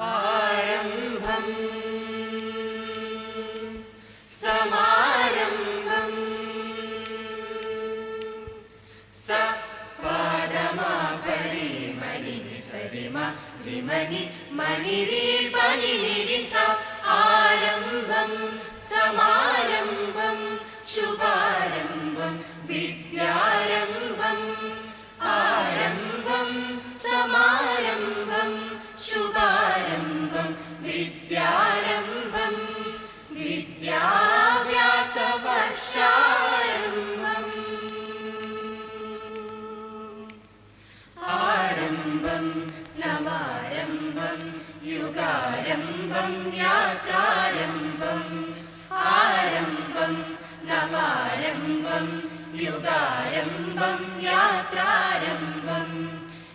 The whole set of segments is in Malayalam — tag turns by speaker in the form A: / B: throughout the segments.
A: ആരംഭം. സമാരംഭം. സ പാദമാ മനി സരിമ ത്രിമനി മനി പനി സ ആരംഭം. യുഗാരംഭം യാത്രാരംഭം ആരംഭം നവാരംഭം യുഗാരംഭം യാത്രാരംഭം.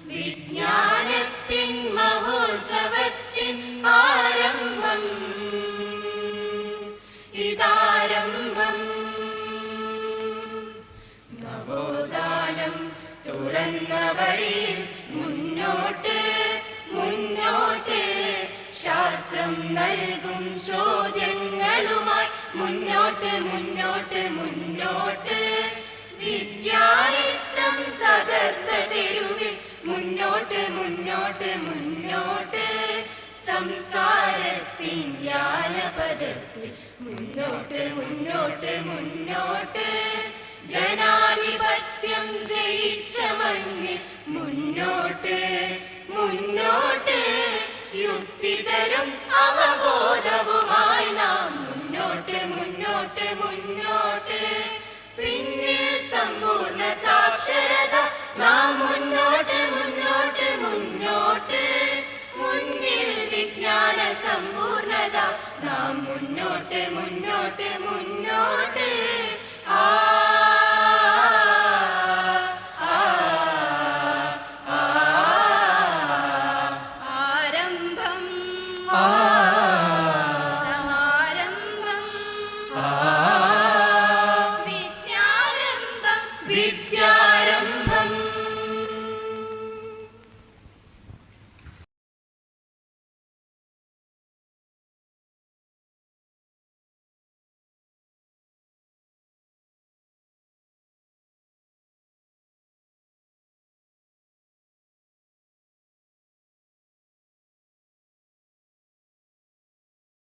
A: വിജ്ഞാനത്തിൻ മഹോത്സവത്തിൻ ആരംഭം. ഇതാരംഭം. നവോദാനം തുറന്ന വഴിയിൽ നൽകും ചോദ്യങ്ങളുമായി. മുന്നോട്ട് മുന്നോട്ട് മുന്നോട്ട്. വിദ്യായുക്തം തകർത്ത തെരുവിൽ മുന്നോട്ട് മുന്നോട്ട് മുന്നോട്ട്. സംസ്കാരത്തിൻ ജ്ഞാനപദത്തിൽ മുന്നോട്ട് മുന്നോട്ട് മുന്നോട്ട്. അവബോധവുമായി നാം മുന്നോട്ട് മുന്നോട്ട് മുന്നോട്ട്. പിന്നിൽ സമ്പൂർണ സാക്ഷരത. നാം മുന്നോട്ട് മുന്നോട്ട് മുന്നോട്ട്. മുന്നിൽ വിജ്ഞാന സമ്പൂർണത. നാം മുന്നോട്ട് മുന്നോട്ട് മുന്നോട്ട്.